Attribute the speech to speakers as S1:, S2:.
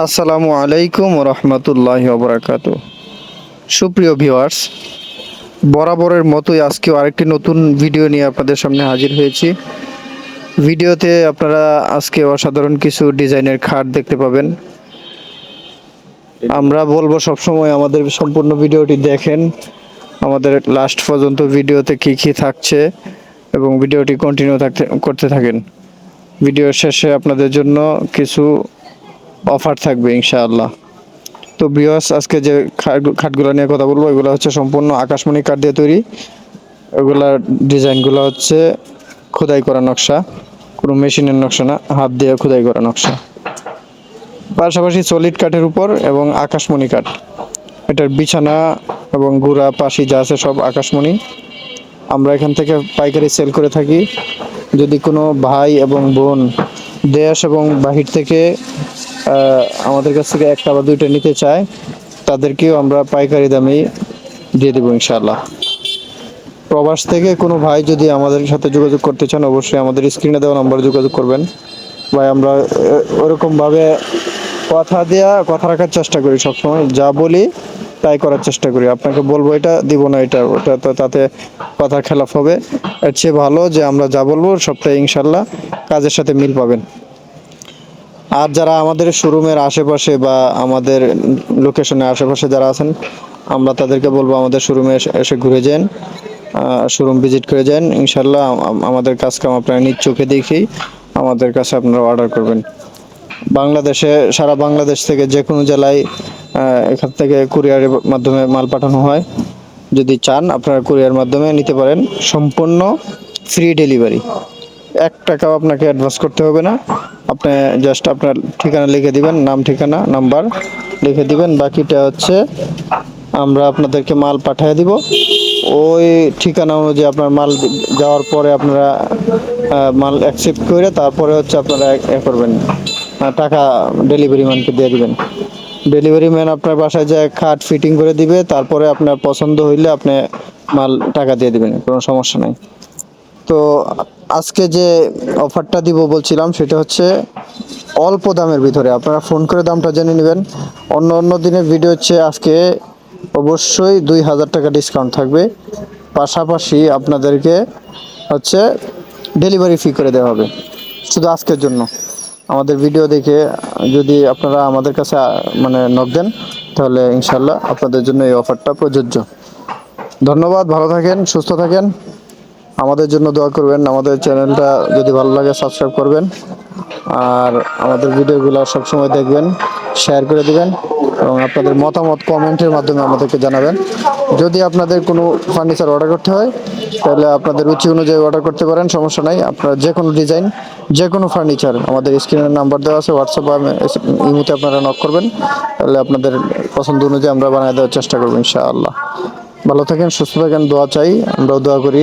S1: আসসালামু আলাইকুম রহমতুল্লাহ বরাকাত সুপ্রিয় ভিউয়ার্স, বরাবরের মতোই আজকেও আরেকটি নতুন ভিডিও নিয়ে আপনাদের সামনে হাজির হয়েছি। ভিডিওতে আপনারা আজকে অসাধারণ কিছু ডিজাইনের খাট দেখতে পাবেন। আমরা বলব সবসময় আমাদের সম্পূর্ণ ভিডিওটি দেখেন, আমাদের লাস্ট পর্যন্ত ভিডিওতে কি কি থাকছে এবং ভিডিওটি কন্টিনিউ থাকতে, করতে থাকেন। ভিডিও শেষে আপনাদের জন্য কিছু অফার থাকবে, ইনশাআল্লাহ। তো বিয়স আজকে যে খাট- খাটগুলো নিয়ে কথা বলব, এগুলো হচ্ছে সম্পূর্ণ আকাশমণি কাঠ দিয়ে তৈরি। এগুলার ডিজাইনগুলো হচ্ছে খোদাই করা নকশা। কোনো মেশিনের নকশা না, হাত দিয়ে খোদাই করা নকশা। পাশাপাশি সলিড কাঠের উপর এবং আকাশমণি কাঠ। এটার বিছানা এবং গুড়া, পাশি যা আছে সব আকাশমণি। আমরা এখান থেকে পাইকারি সেল করে থাকি। যদি কোনো ভাই এবং বোন দেশ এবং বাহির থেকে আমাদের কাছ থেকে একটা বা দুইটা নিতে চায়, তাদেরকেও আমরা পাইকারি দামেই দিয়ে দেবো ইনশাল্লাহ প্রবাস থেকে কোনো ভাই যদি আমাদের সাথে যোগাযোগ করতে চান, অবশ্যই আমাদের স্ক্রিনে দেওয়া নম্বরে যোগাযোগ করবেন। ভাই, আমরা ওরকমভাবে কথা দেয়া, কথা রাখার চেষ্টা করি সবসময়। যা বলি, তাই করার চেষ্টা করি। আপনাকে বলব এটা, দিব না এটা, ওটা তো তাতে কথা খেলাফ হবে। এর চেয়ে ভালো যে আমরা যা বলব, সবটাই ইনশাল্লাহ কাজের সাথে মিল পাবেন। আর যারা আমাদের শোরুমের আশেপাশে বা আমাদের লোকেশনের আশেপাশে যারা আছেন, আমরা তাদেরকে বলব আমাদের শোরুমে এসে- ঘুরে যান শোরুম ভিজিট করে যান। ইনশাল্লাহ আম- আম- আমাদের কাজ কাম আপনারা নিজ চোখে দেখেই আমাদের কাছে আপনারা অর্ডার করবেন। বাংলাদেশে, সারা বাংলাদেশ থেকে যে কোনো জেলায় এখান থেকে কুরিয়ারের মাধ্যমে মাল পাঠানো হয়। যদি চান, আপনারা কুরিয়ার মাধ্যমে নিতে পারেন। সম্পূর্ণ ফ্রি ডেলিভারি এক টাকাও আপনাকে অ্যাডভান্স করতে হবে না। আপনি জাস্ট আপনার ঠিকানা লিখে দিবেন, নাম, ঠিকানা নাম্বার লিখে দিবেন, বাকিটা হচ্ছে আমরা আপনাদেরকে মাল পাঠিয়ে দিব। ওই ঠিকানা অনুযায়ী আপনার মাল যাওয়ার পরে আপনারা মাল অ্যাকসেপ্ট করে তারপরে হচ্ছে আপনারা এ করবেন। টাকা ডেলিভারি ম্যানকে দিয়ে দিবেন। ডেলিভারি ম্যান আপনার বাসায় যায়, খাট ফিটিং করে দিবে, তারপরে আপনার পছন্দ হইলে আপনি মাল টাকা দিয়ে দিবেন, কোনো সমস্যা নাই। তো আজকে যে অফারটা দিব বলছিলাম, সেটা হচ্ছে অল্প দামের ভিতরে। আপনারা ফোন করে দামটা জেনে নেবেন। অন্য অন্য দিনের ভিডিও হচ্ছে আজকে অবশ্যই দুই হাজার টাকা ডিসকাউন্ট থাকবে। পাশাপাশি আপনাদেরকে হচ্ছে ডেলিভারি ফি করে দেওয়া হবে। শুধু আজকের জন্য। আমাদের ভিডিও দেখে যদি আপনারা আমাদের কাছে মানে নক দেন, তাহলে ইনশাল্লাহ আপনাদের জন্য এই অফারটা প্রযোজ্য। ধন্যবাদ, ভালো থাকেন, সুস্থ থাকেন। আমাদের জন্য দোয়া করবেন, আমাদের চ্যানেলটা যদি ভালো লাগে সাবস্ক্রাইব করবেন, আর আমাদের ভিডিওগুলো সবসময় দেখবেন শেয়ার করে দেবেন, এবং আপনাদের মতামত কমেন্টের মাধ্যমে আমাদেরকে জানাবেন। যদি আপনাদের কোনো ফার্নিচার অর্ডার করতে হয়, তাহলে আপনাদের রুচি অনুযায়ী অর্ডার করতে পারেন, সমস্যা নাই। আপনারা যে কোনো ডিজাইন যে কোনো ফার্নিচার আমাদের স্ক্রিনের নাম্বার দেওয়া আছে হোয়াটসঅ্যাপ বা ইমুতে আপনারা নক করবেন, তাহলে আপনাদের পছন্দ অনুযায়ী আমরা বানিয়ে দেওয়ার চেষ্টা করব, ইনশাআল্লাহ। ভালো থাকেন, সুস্থ থাকেন, দোয়া চাই, আমরাও দোয়া করি।